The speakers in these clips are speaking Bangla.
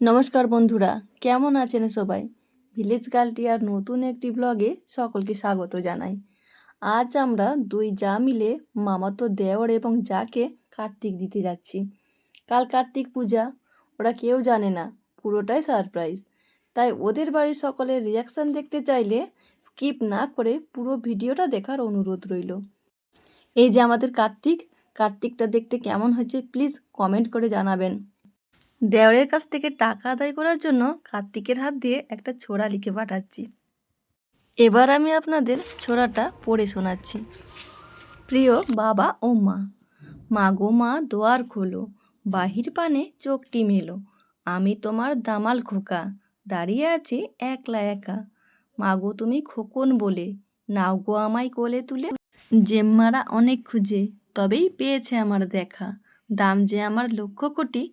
নমস্কার বন্ধুরা, কেমন আছেন সবাই? ভিলেজ গার্লটি আর নতুন একটি ব্লগে সকলকে স্বাগত জানাই। আজ আমরা দুই যা মিলে মামাতো দেওর এবং যাকে কার্তিক দিতে যাচ্ছি। কাল কার্তিক পূজা, ওরা কেউ জানে না, পুরোটাই সারপ্রাইজ তাই ওদের বাড়ির সকলের রিয়াকশান দেখতে চাইলে স্কিপ না করে পুরো ভিডিওটা দেখার অনুরোধ রইল। এই যে আমাদের কার্তিক, কার্তিকটা দেখতে কেমন হয়েছে প্লিজ কমেন্ট করে জানাবেন। দেওরের কাছ থেকে টাকা আদায় করার জন্য কার্তিকের হাত দিয়ে একটা ছোড়া লিখে পাঠাচ্ছি। এবার আমি আপনাদের ছোড়াটা পড়ে শোনাচ্ছি। প্রিয় বাবা ও মা মা গো মা দোয়ার খোলো, বাহির পানে চোখটি মেলো, আমি তোমার দামাল খোকা, দাঁড়িয়ে আছি একলা একা। মা গো তুমি খোকন বলে, নাও গো আমায় কোলে তুলে। জেম্মারা অনেক খুঁজে, তবেই পেয়েছে আমার দেখা। দাম যে আমার লক্ষ কোটি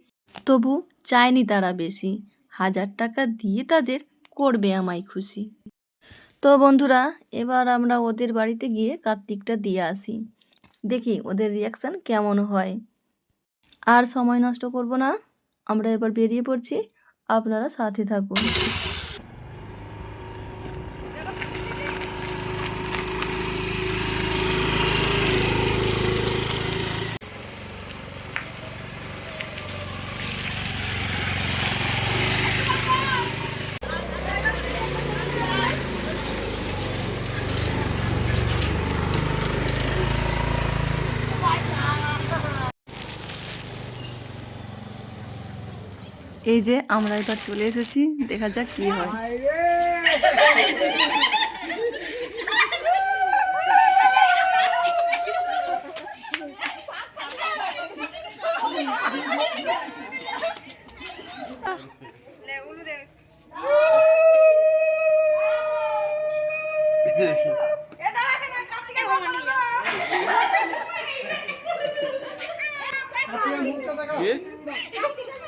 তবু চায়নি তারা বেশি। হাজার টাকা দিয়ে তাদের করবে আমায় খুশি। তো বন্ধুরা, এবার আমরা ওদের বাড়িতে গিয়ে কার্তিকটা দিয়ে আসি। দেখি ওদের রিয়াকশান কেমন হয়। আর সময় নষ্ট করব না। আমরা এবার বেরিয়ে পড়ছি। আপনারা সাথে থাকুন। এই যে আমরা এবার চলে এসেছি দেখা যাক কি হয়।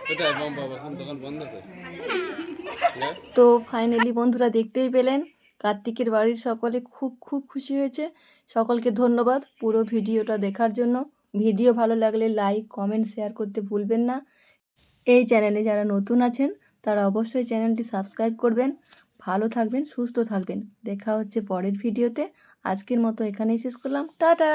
তো। তো ফাইনালি বন্ধুরা দেখতেই পেলেন, কার্তিকের বাড়ির সকলে খুব খুব খুশি হয়েছে। সকলকে ধন্যবাদ পুরো ভিডিওটা দেখার জন্য। ভিডিও ভালো লাগলে লাইক কমেন্ট শেয়ার করতে ভুলবেন না। এই চ্যানেলে যারা নতুন আছেন, তারা অবশ্যই চ্যানেলটি সাবস্ক্রাইব করবেন। ভালো থাকবেন, সুস্থ থাকবেন। দেখা হচ্ছে পরের ভিডিওতে। আজকের মতো এখানেই শেষ করলাম। টাটা!